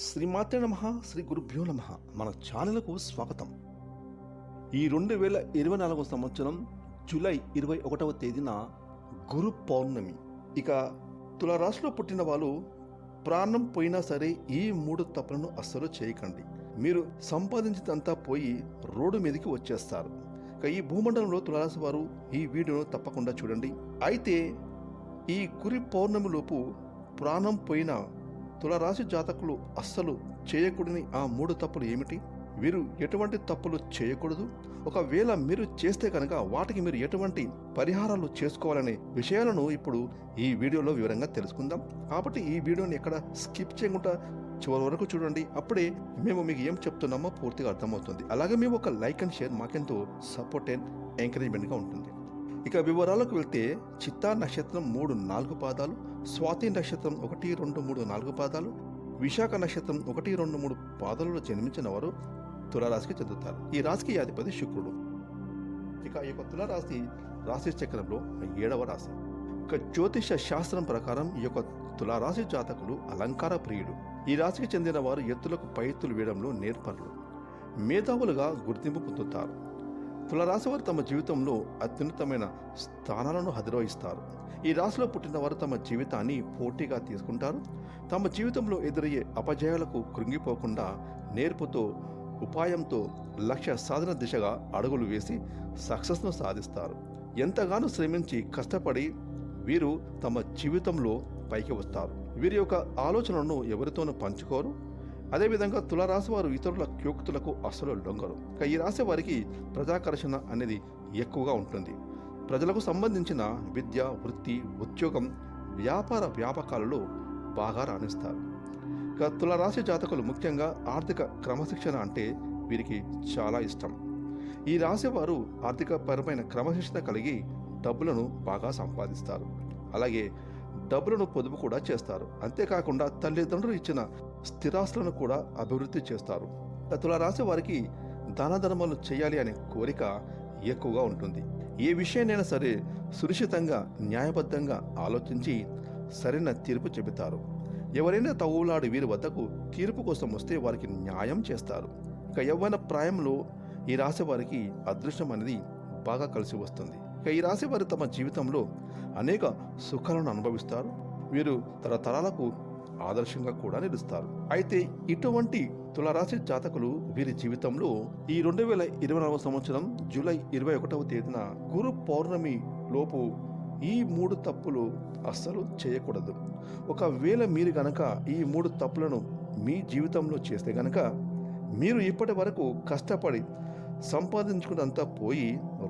శ్రీమాతే నమ శ్రీ గురుభ్యో నమ. మన ఛానల్కు స్వాగతం. ఈ రెండు వేల ఇరవై నాలుగో సంవత్సరం జూలై ఇరవై ఒకటవ తేదీన గురు పౌర్ణమి. ఇక తులారాశిలో పుట్టిన వాళ్ళు ప్రాణం పోయినా సరే ఈ మూడు తప్పులను అస్సలు చేయకండి. మీరు సంపాదించినంతా పోయి రోడ్డు మీదకి వచ్చేస్తారు. ఇక ఈ భూమండలంలో తులారాశి వారు ఈ వీడియోను తప్పకుండా చూడండి. అయితే ఈ గురి పౌర్ణమిలోపు ప్రాణం పోయిన తులరాశి జాతకులు అస్సలు చేయకూడని ఆ మూడు తప్పులు ఏమిటి? వీరు ఎటువంటి తప్పులు చేయకూడదు? ఒకవేళ మీరు చేస్తే కనుక వాటికి మీరు ఎటువంటి పరిహారాలు చేసుకోవాలనే విషయాలను ఇప్పుడు ఈ వీడియోలో వివరంగా తెలుసుకుందాం. కాబట్టి ఈ వీడియోని ఎక్కడ స్కిప్ చేయకుండా చివరి వరకు చూడండి. అప్పుడే మేము మీకు ఏం చెప్తున్నామో పూర్తిగా అర్థమవుతుంది. అలాగే మేము ఒక లైక్ అండ్ షేర్ మాకెంతో సపోర్ట్ అండ్ ఎంకరేజ్మెంట్గా ఉంటుంది. ఇక వివరాలకు వెళ్తే చిత్తా నక్షత్రం మూడు నాలుగు పాదాలు స్వాతి నక్షత్రం ఒకటి రెండు మూడు నాలుగు పాదాలు విశాఖ నక్షత్రం ఒకటి రెండు మూడు పాదాలలో జన్మించిన వారు తులారాశికి చెందుతారు. ఈ రాశికి అధిపతి శుక్రుడు. ఇక ఈ యొక్క తులారాశి రాశి చక్రంలో ఏడవ రాశి. ఇక జ్యోతిష శాస్త్రం ప్రకారం ఈ యొక్క తులారాశి జాతకులు అలంకార ప్రియుడు ఈ రాశికి చెందిన వారు ఎత్తులకు పై ఎత్తులు వేయడంలో నేర్పరులు. మేధావులుగా గుర్తింపు పొందుతారు. తులరాశి వారు తమ జీవితంలో అత్యున్నతమైన స్థానాలను అధిరోహిస్తారు. ఈ రాశిలో పుట్టిన వారు తమ జీవితాన్ని పోటీగా తీసుకుంటారు. తమ జీవితంలో ఎదురయ్యే అపజయాలకు కృంగిపోకుండా నేర్పుతో ఉపాయంతో లక్ష్య సాధన దిశగా అడుగులు వేసి సక్సెస్ను సాధిస్తారు. ఎంతగానో శ్రమించి కష్టపడి వీరు తమ జీవితంలో పైకి వస్తారు. వీరి యొక్క ఆలోచనలను ఎవరితోనూ పంచుకోరు. అదేవిధంగా తులరాశి వారు ఇతరుల క్యోక్తులకు అసలు లొంగరు. ఇక ఈ రాశి వారికి ప్రజాకర్షణ అనేది ఎక్కువగా ఉంటుంది. ప్రజలకు సంబంధించిన విద్య వృత్తి ఉద్యోగం వ్యాపార వ్యాపకాలలో బాగా రాణిస్తారు. ఇక తులరాశి జాతకులు ముఖ్యంగా ఆర్థిక క్రమశిక్షణ అంటే వీరికి చాలా ఇష్టం. ఈ రాశి వారు ఆర్థిక పరమైన క్రమశిక్షణ కలిగి డబ్బులను బాగా సంపాదిస్తారు. అలాగే డబ్బులను పొదుపు కూడా చేస్తారు. అంతేకాకుండా తల్లిదండ్రులు ఇచ్చిన స్థిరాస్తులను కూడా అభివృద్ధి చేస్తారు. తుల రాశి వారికి దాన ధర్మాలు చేయాలి అనే కోరిక ఎక్కువగా ఉంటుంది. ఏ విషయాన్నైనా సరే సురక్షితంగా న్యాయబద్ధంగా ఆలోచించి సరైన తీర్పు చెబుతారు. ఎవరైనా తగులాడి వీరి వద్దకు తీర్పు కోసం వస్తే వారికి న్యాయం చేస్తారు. ఇక యవ్వన ప్రాయంలో ఈ రాశి వారికి అదృష్టం అనేది బాగా కలిసి వస్తుంది. ఇక ఈ రాశి వారు తమ జీవితంలో అనేక సుఖాలను అనుభవిస్తారు. వీరు తరతరాలకు ఆదర్శంగా కూడా నిలుస్తారు. అయితే ఇటువంటి తులరాశి జాతకులు వీరి జీవితంలో ఈ రెండు వేల ఇరవై నాలుగు సంవత్సరం జూలై ఇరవై ఒకటవ తేదీన గురు పౌర్ణమి లోపు ఈ మూడు తప్పులు అస్సలు చేయకూడదు. ఒకవేళ మీరు గనక ఈ మూడు తప్పులను మీ జీవితంలో చేస్తే గనక మీరు ఇప్పటి వరకు కష్టపడి సంపాదించుకున్నంతా పోయి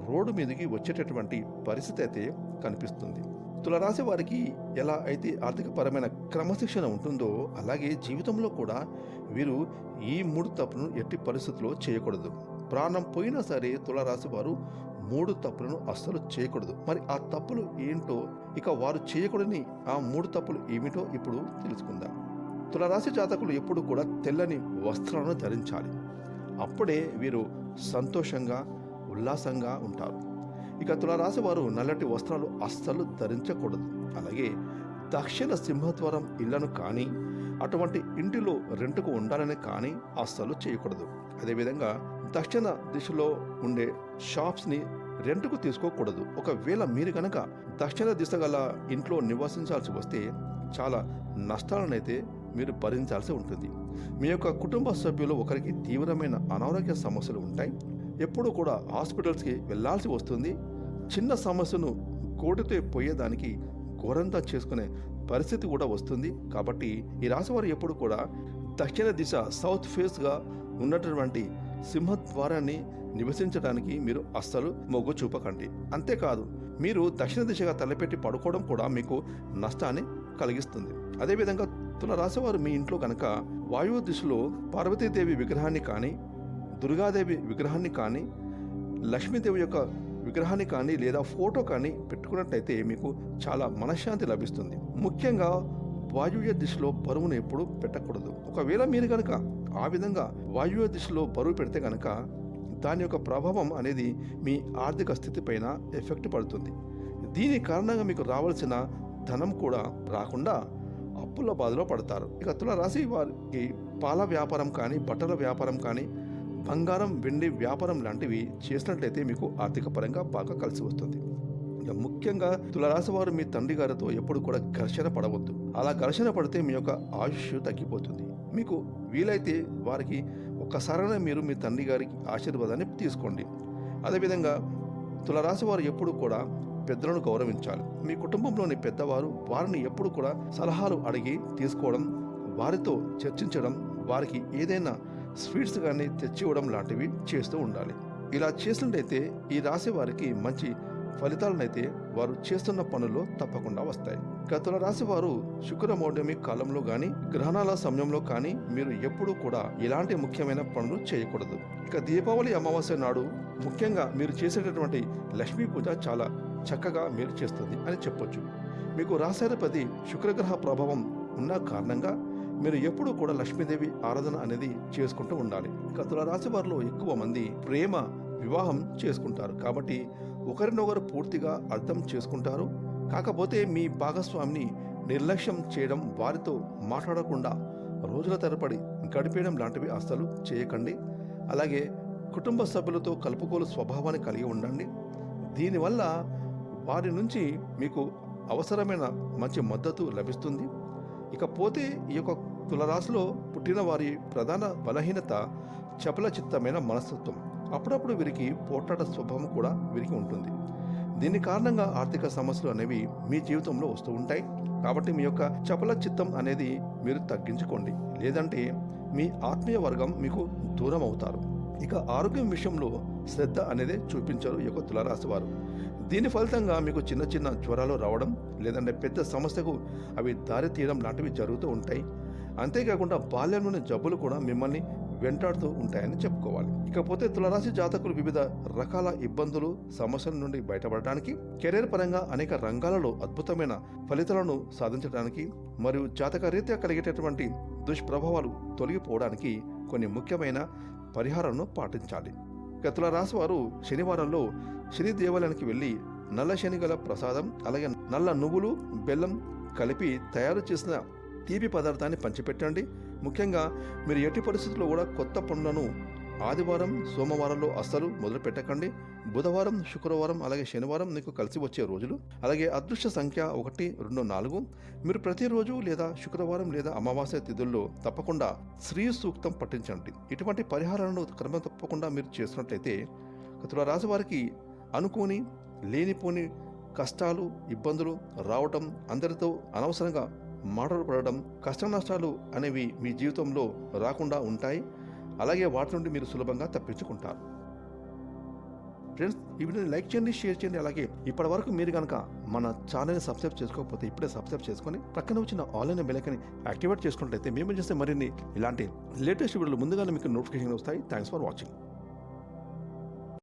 రోడ్డు మీదకి వచ్చేటటువంటి పరిస్థితి అయితే కనిపిస్తుంది. తులరాశి వారికి ఎలా అయితే ఆర్థికపరమైన క్రమశిక్షణ ఉంటుందో అలాగే జీవితంలో కూడా వీరు ఈ మూడు తప్పులను ఎట్టి పరిస్థితుల్లో చేయకూడదు. ప్రాణం పోయినా సరే తులరాశి వారు మూడు తప్పులను అస్సలు చేయకూడదు. మరి ఆ తప్పులు ఏంటో ఇక వారు చేయకూడని ఆ మూడు తప్పులు ఏమిటో ఇప్పుడు తెలుసుకుందాం. తులరాశి జాతకులు ఎప్పుడు కూడా తెల్లని వస్త్రాలను ధరించాలి. అప్పుడే వీరు సంతోషంగా ఉల్లాసంగా ఉంటారు. ఇక తులరాశి వారు నల్లటి వస్త్రాలు అస్సలు ధరించకూడదు. అలాగే దక్షిణ సింహద్వారం ఇళ్ళను కానీ అటువంటి ఇంటిలో రెంటుకు ఉండాలని కానీ అస్సలు చేయకూడదు. అదేవిధంగా దక్షిణ దిశలో ఉండే షాప్స్ని రెంటుకు తీసుకోకూడదు. ఒకవేళ మీరు కనుక దక్షిణ దిశ గల ఇంట్లో నివసించాల్సి వస్తే చాలా నష్టాలనైతే మీరు భరించాల్సి ఉంటుంది. మీ యొక్క కుటుంబ సభ్యులు ఒకరికి తీవ్రమైన అనారోగ్య సమస్యలు ఉంటాయి. ఎప్పుడూ కూడా హాస్పిటల్స్కి వెళ్ళాల్సి వస్తుంది. చిన్న సమస్యను కోటితో పోయేదానికి ఘోరంతా చేసుకునే పరిస్థితి కూడా వస్తుంది. కాబట్టి ఈ రాశివారు ఎప్పుడు కూడా దక్షిణ దిశ సౌత్ ఫేస్గా ఉన్నటువంటి సింహద్వారాన్ని నివసించడానికి మీరు అస్సలు మొగ్గు చూపకండి. అంతేకాదు మీరు దక్షిణ దిశగా తలపెట్టి పడుకోవడం కూడా మీకు నష్టాన్ని కలిగిస్తుంది. అదేవిధంగా తులరాశివారు మీ ఇంట్లో కనుక వాయువు దిశలో పార్వతీదేవి విగ్రహాన్ని కానీ దుర్గాదేవి విగ్రహాన్ని కానీ లక్ష్మీదేవి యొక్క విగ్రహాన్ని కానీ లేదా ఫోటో కానీ పెట్టుకున్నట్టయితే మీకు చాలా మనశ్శాంతి లభిస్తుంది. ముఖ్యంగా వాయువ్య దిశలో బరువును ఎప్పుడు పెట్టకూడదు. ఒకవేళ మీరు కనుక ఆ విధంగా వాయువ్య దిశలో బరువు పెడితే కనుక దాని యొక్క ప్రభావం అనేది మీ ఆర్థిక స్థితిపైన ఎఫెక్ట్ పడుతుంది. దీని కారణంగా మీకు రావాల్సిన ధనం కూడా రాకుండా అప్పుల బాధలో పడతారు. ఇక తులారాశి వారికి పాల వ్యాపారం కానీ బట్టల వ్యాపారం కానీ బంగారం వెండి వ్యాపారం లాంటివి చేసినట్లయితే మీకు ఆర్థిక పరంగా బాగా కలిసి వస్తుంది. ఇక ముఖ్యంగా తులరాశి వారు మీ తండ్రి గారితో ఎప్పుడు కూడా ఘర్షణ పడవద్దు. అలా ఘర్షణ పడితే మీ యొక్క ఆయుష్ తగ్గిపోతుంది. మీకు వీలైతే వారికి ఒక్కసారైనా మీరు మీ తండ్రి గారికి ఆశీర్వాదాన్ని తీసుకోండి. అదేవిధంగా తులరాశి వారు ఎప్పుడు కూడా పెద్దలను గౌరవించాలి. మీ కుటుంబంలోని పెద్దవారు వారిని ఎప్పుడు కూడా సలహాలు అడిగి తీసుకోవడం వారితో చర్చించడం వారికి ఏదైనా స్వీట్స్ కానీ తెచ్చివ్వడం లాంటివి చేస్తూ ఉండాలి. ఇలా చేసినట్టయితే ఈ రాశి వారికి మంచి ఫలితాలనైతే వారు చేస్తున్న పనుల్లో తప్పకుండా వస్తాయి. గతుల రాశి వారు శుక్ర కాలంలో కానీ గ్రహణాల సమయంలో కానీ మీరు ఎప్పుడూ కూడా ఇలాంటి ముఖ్యమైన పనులు చేయకూడదు. ఇక దీపావళి అమావాస్య నాడు ముఖ్యంగా మీరు చేసేటటువంటి లక్ష్మీ పూజ చాలా చక్కగా మీరు చేస్తుంది అని చెప్పొచ్చు. మీకు రాశాధిపతి శుక్రగ్రహ ప్రభావం ఉన్న కారణంగా మీరు ఎప్పుడూ కూడా లక్ష్మీదేవి ఆరాధన అనేది చేసుకుంటూ ఉండాలి. ఇక తులరాశి వారిలో ఎక్కువ మంది ప్రేమ వివాహం చేసుకుంటారు. కాబట్టి ఒకరినొకరు పూర్తిగా అర్థం చేసుకుంటారు. కాకపోతే మీ భాగస్వామిని నిర్లక్ష్యం చేయడం వారితో మాట్లాడకుండా రోజుల తరబడి గడిపేయడం లాంటివి అస్సలు చేయకండి. అలాగే కుటుంబ సభ్యులతో కలుపుకోలు స్వభావాన్ని కలిగి ఉండండి. దీనివల్ల వారి నుంచి మీకు అవసరమైన మంచి మద్దతు లభిస్తుంది. ఇకపోతే ఈ యొక్క తులరాశిలో పుట్టిన వారి ప్రధాన బలహీనత చపల చిత్తమైన మనస్తత్వం. అప్పుడప్పుడు వీరికి పోట్లాట స్వభావం కూడా వీరికి ఉంటుంది. దీని కారణంగా ఆర్థిక సమస్యలు అనేవి మీ జీవితంలో వస్తూ ఉంటాయి. కాబట్టి మీ యొక్క చపల చిత్తం అనేది మీరు తగ్గించుకోండి. లేదంటే మీ ఆత్మీయ వర్గం మీకు దూరం అవుతారు. ఇక ఆరోగ్యం విషయంలో శ్రద్ధ అనేది చూపించరు ఈ యొక్క తులారాశి వారు. దీని ఫలితంగా మీకు చిన్న చిన్న జ్వరాలు రావడం లేదంటే పెద్ద సమస్యకు అవి దారి తీయడం లాంటివి జరుగుతూ ఉంటాయి. అంతేకాకుండా బాల్యంలోని జబ్బులు కూడా మిమ్మల్ని వెంటాడుతూ ఉంటాయని చెప్పుకోవాలి. ఇకపోతే తులరాశి జాతకులు వివిధ రకాల ఇబ్బందులు సమస్యల నుండి బయటపడడానికి కెరీర్ పరంగా అనేక రంగాలలో అద్భుతమైన ఫలితాలను సాధించడానికి మరియు జాతక రీత్యా కలిగేటటువంటి దుష్ప్రభావాలు తొలగిపోవడానికి కొన్ని ముఖ్యమైన పరిహారాలను పాటించాలి. గతుల రాశి వారు శనివారంలో శని దేవాలయానికి వెళ్ళి నల్ల శని గల ప్రసాదం అలాగే నల్ల నువ్వులు బెల్లం కలిపి తయారు చేసిన తీపి పదార్థాన్ని పంచిపెట్టండి. ముఖ్యంగా మీరు ఎట్టి పరిస్థితుల్లో కూడా కొత్త పనులను ఆదివారం సోమవారంలో అస్సలు మొదలు పెట్టకండి. బుధవారం శుక్రవారం అలాగే శనివారం మీకు కలిసి వచ్చే రోజులు. అలాగే అదృష్ట సంఖ్య ఒకటి రెండు నాలుగు. మీరు ప్రతిరోజు లేదా శుక్రవారం లేదా అమావాస్య తిథుల్లో తప్పకుండా శ్రీ సూక్తం పఠించండి. ఇటువంటి పరిహారాలను క్రమం తప్పకుండా మీరు చేసినట్లయితే తుల రాశి వారికి అనుకోని లేనిపోని కష్టాలు ఇబ్బందులు రావటం అందరితో అనవసరంగా మాటలు పడడం కష్ట నష్టాలు అనేవి మీ జీవితంలో రాకుండా ఉంటాయి. అలాగే వాటి నుండి మీరు సులభంగా తప్పించుకుంటారు. ఫ్రెండ్స్ ఈ వీడియోని లైక్ చేయండి షేర్ చేయండి. అలాగే ఇప్పటి వరకు మీరు కనుక మన ఛానల్ని సబ్స్క్రైబ్ చేసుకోకపోతే ఇప్పుడే సబ్స్క్రైబ్ చేసుకొని పక్కన వచ్చిన ఆన్లైన్ బెలకని యాక్టివేట్ చేసుకున్నట్లయితే మేము చేస్తే మరిన్ని ఇలాంటి లేటెస్ట్ వీడియోలు ముందుగానే మీకు నోటిఫికేషన్ వస్తాయి. Thanks for watching